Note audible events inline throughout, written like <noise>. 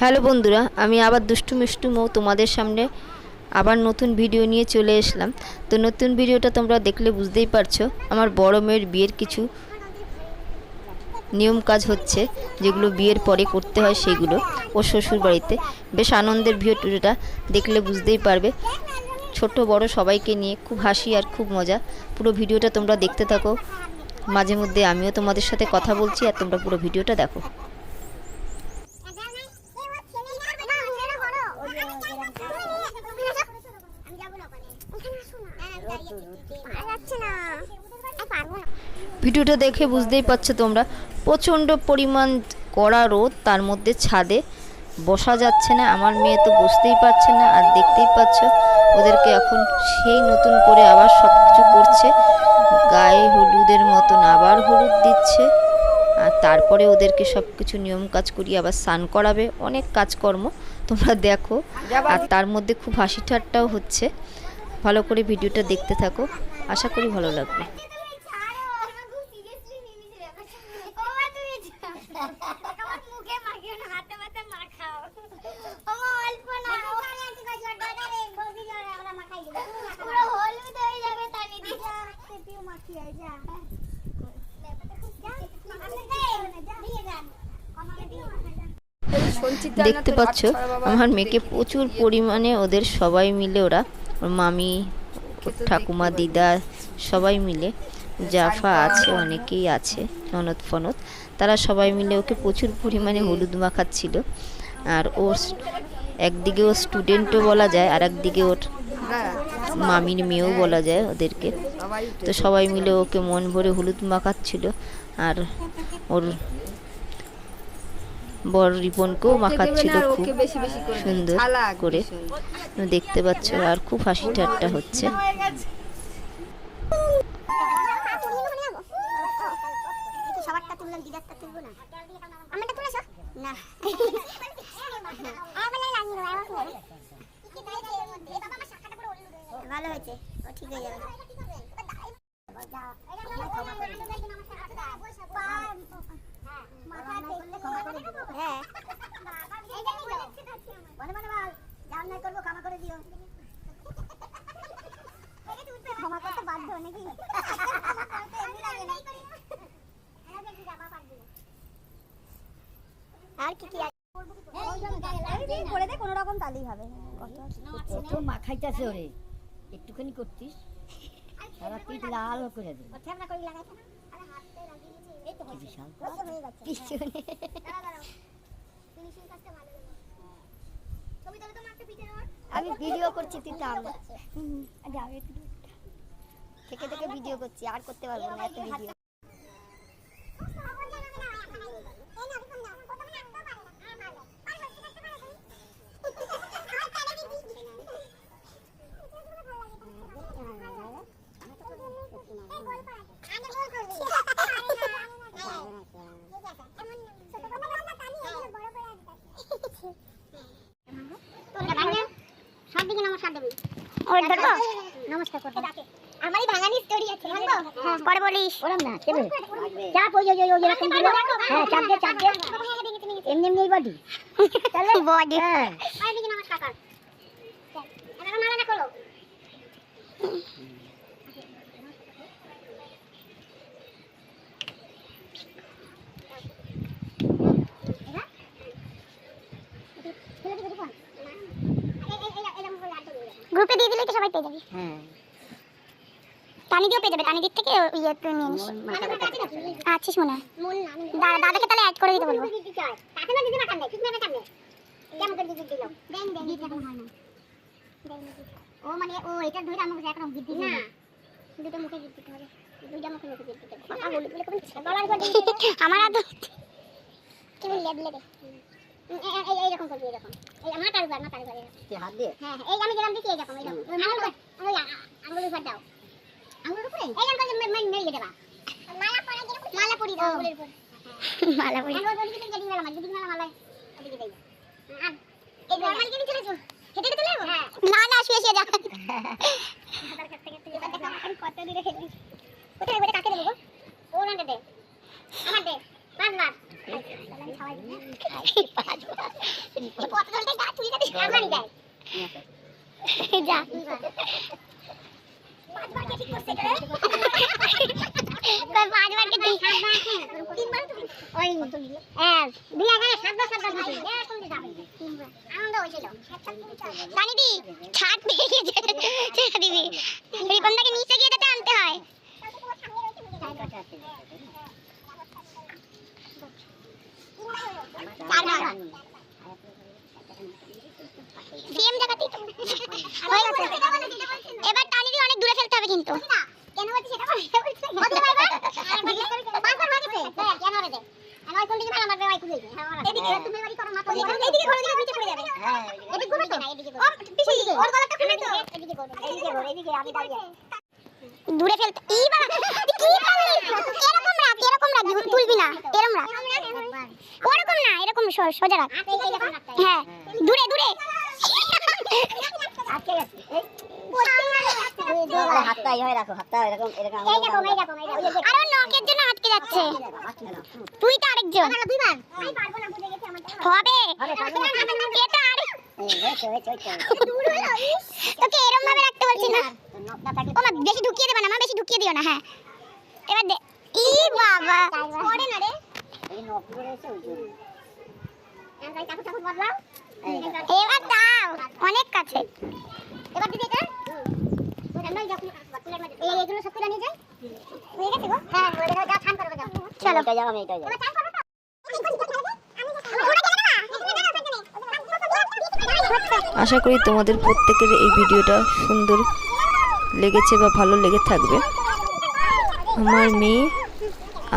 Hello বন্ধুরা, আমি আবার দুষ্টু মিষ্টু মৌ তোমাদের সামনে আবার নতুন ভিডিও নিয়ে চলে এসলাম। তো নতুন ভিডিওটা তোমরা দেখলে বুঝতেই পারছ, আমার বড় মেয়ের বিয়ের কিছু নিয়ম কাজ হচ্ছে, যেগুলো বিয়ের পরে করতে হয় সেগুলো ওর শ্বশুর বাড়িতে বেশ আনন্দের ভিডিওটা দেখলে বুঝতেই পারবে। ছোট বড় সবাইকে নিয়ে খুব হাসি আর খুব মজা। পুরো ভিডিওটা তোমরা দেখতে থাকো। মাঝে মধ্যে আমিও তোমাদের সাথে কথা বলছি আর তোমরা পুরো ভিডিওটা দেখো। ভিডিওটা দেখে বুঝতেই পারছ তোমরা। প্রচণ্ড পরিমাণ কড়া রোদ, তার মধ্যে ছাদে বসা যাচ্ছে না। আমার মেয়ে তো বুঝতেই পারছে না আর দেখতেই পাচ্ছ ওদেরকে এখন সেই নতুন করে আবার সব কিছু করছে। গায়ে হলুদের মতন আবার হলুদ দিচ্ছে আর তারপরে ওদেরকে সব কিছু নিয়ম কাজ করিয়ে আবার স্নান করাবে। অনেক কাজকর্ম, তোমরা দেখো। আর তার মধ্যে খুব হাসি ঠাট্টাও হচ্ছে। ভালো করে ভিডিওটা দেখতে থাকো। আশা করি ভালো লাগবে। দেখতে পাচ্ছ আমার মেয়েকে প্রচুর পরিমাণে ওদের সবাই মিলে ওরা ওর মামি ওর ঠাকুমা দিদা সবাই মিলে জাফা আছে অনেকেই আছে ননদ ফনদ তারা সবাই মিলে ওকে প্রচুর পরিমাণে হলুদ মাখাচ্ছিল। আর ওর একদিকে ওর স্টুডেন্টও বলা যায় আর একদিকে ওর মামির মেয়েও বলা যায় ওদেরকে। তো সবাই মিলে ওকে মন ভরে হলুদ মাখাচ্ছিল আর ওর বড় রিপনকেও মাখাচ্ছিল খুব সুন্দর করে। দেখতে পাচ্ছ আর খুব হাসি ঠাট্টা হচ্ছে। সবারটা তুললাম দিদারটা তুলবো না আমারটা তুলেছো না ভালো হয়েছে ও ঠিক হয়ে যাবে হ্যাঁ মনে মনে বল যাও না করব ক্ষমা করতে বাধ্য আর কোনো রকম তালেই হবে কত মাখাইতেছে ওরে। একটুখানি করতিস? সারা পিঠ লাল করে দিল ঠেকনা করে লাগাইছে আরে হাতে লাগিয়ে দিয়েছে এই তো হয়েছে। বিশাল হয়ে গেছে পিছনে ফিনিশিং কাজটা ভালো হলো ছবি তোলে তো মারতে পিঠে ওর আমি ভিডিও করছি তুই তো আমরা যাবে থেকে থেকে ভিডিও করছি আর করতে পারব না এত ভিডিও ওই ধরবো নমস্কার করব। আমারই ভাঙানি স্টোরি আছে পরে বলিস। ওরম না কেন চাপ ওই ওই ওই এরকম দিল হ্যাঁ চাপ দে চাপ দে। এমনি এমনি বডি বডি <laughs> হ্যাঁ আরে দিকে নমস্কার কর এবার মালা না করো গ্রুপে দিয়ে দিলে তো সবাই পেয়ে যাবে। হ্যাঁ টানি দিয়েও পেয়ে যাবে টানি দিক থেকে ইয়ে তুই নিয়ে নিস। আচ্ছা শোনা দাদা দাদাকে তাহলে অ্যাড করে দিতে বলব। তাকে না দিদি না কান্দে ঠিক না কান্দে কেমন করে দিদি দিল? দেন দেন দিদি এখন হয় না। ও মানে ও এটা ধরে আমাকে এখন দিদি না। দুটো মুখে দিতে দিতে হবে। দুইটা মুখে মুখে দিতে উপর আমার আর কি বলি লেবলে দে এই এই রকম করবি এরকম এই আমার তার উপর মাথার উপর তুই হাত দিয়ে? হ্যাঁ হ্যাঁ, এই আমি যেরকম দিচ্ছি এইরকম এইরকম আঙুল ওই উপর দাও। আঙুল উপরে? এই রকম করে মেরে মেরে দেবা। মালা পরা যেরকম মালা পরি দাও আঙুলের উপর। <laughs> মালা পরি আঙুল পরি দিকে গেডিং মালা গেডিং মালা মালা এদিকে দেই আর এই নরমাল গেডিং চলেছো? হেঁটে হেঁটে চলে যাব? না না শুয়ে শুয়ে যাও। কত দূরে হেঁটে কোথায় বলে কাকে দেবো ও না দে। আমার দে পাঁচ বার বোতলটা গা তুলে দিস আমারই দেয় যা পাঁচবার কে ঠিক করছে রে কই পাঁচবার কে ঠিক তিনবার তো ওই দুই দিছি এরকম দিয়ে আনন্দ হয়েছিল। জানি দি ছাদ পেয়ে গেছে দিবি। রিবনটাকে নিচে গিয়ে যাতে আনতে হয়। চারবার জায়গাতেই তো এবার টানি দিয়ে অনেক দূরে ফেলতে হবে কিন্তু। কেন বলছিস সেটা বলতে পারবে দূরে ফেলতে ই বাবা কি এরকম রাখ এরকম রাখ তুলবি না এরকম রাখ ওরকম না এরকম সোজা রাখ হ্যাঁ দূরে দূরে। আটকে গেছে হাতটা এইভাবে রাখো হাতটা এরকম এরকম আরও নখের জন্য আটকে যাচ্ছে। তুই তো আরেকজন। হবে। এটা আরে। তোকে এরকম ভাবে রাখতে বলছি না। ও মা বেশি ঢুকিয়ে দেবে না মা বেশি ঢুকিয়ে দিও না হ্যাঁ। এবার দে ই বাবা। পড়ে না রে। এবার দাও অনেক কাছে এবার দিদি এটা আমরা যখন এই এগুলো সব করে নিয়ে যাই হয়ে গেছে গো হ্যাঁ হয়ে গেছে যাও স্নান করবে যাও যাও, আমি তো আশা করি তোমাদের প্রত্যেকের এই ভিডিওটা সুন্দর লেগেছে বা ভালো লেগে থাকবে। আমার মেয়ে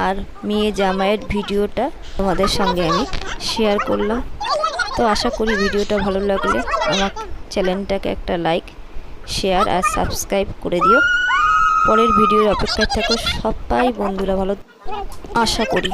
আর মেয়ে জামাইয়ের ভিডিওটা তোমাদের সঙ্গে আমি শেয়ার করলাম। তো আশা করি ভিডিওটা ভালো লাগলে আমার চ্যানেলটাকে একটা লাইক শেয়ার আর সাবস্ক্রাইব করে দিও। পরের ভিডিওর অপেক্ষায় থাকো সবাই বন্ধুরা ভালো আশা করি।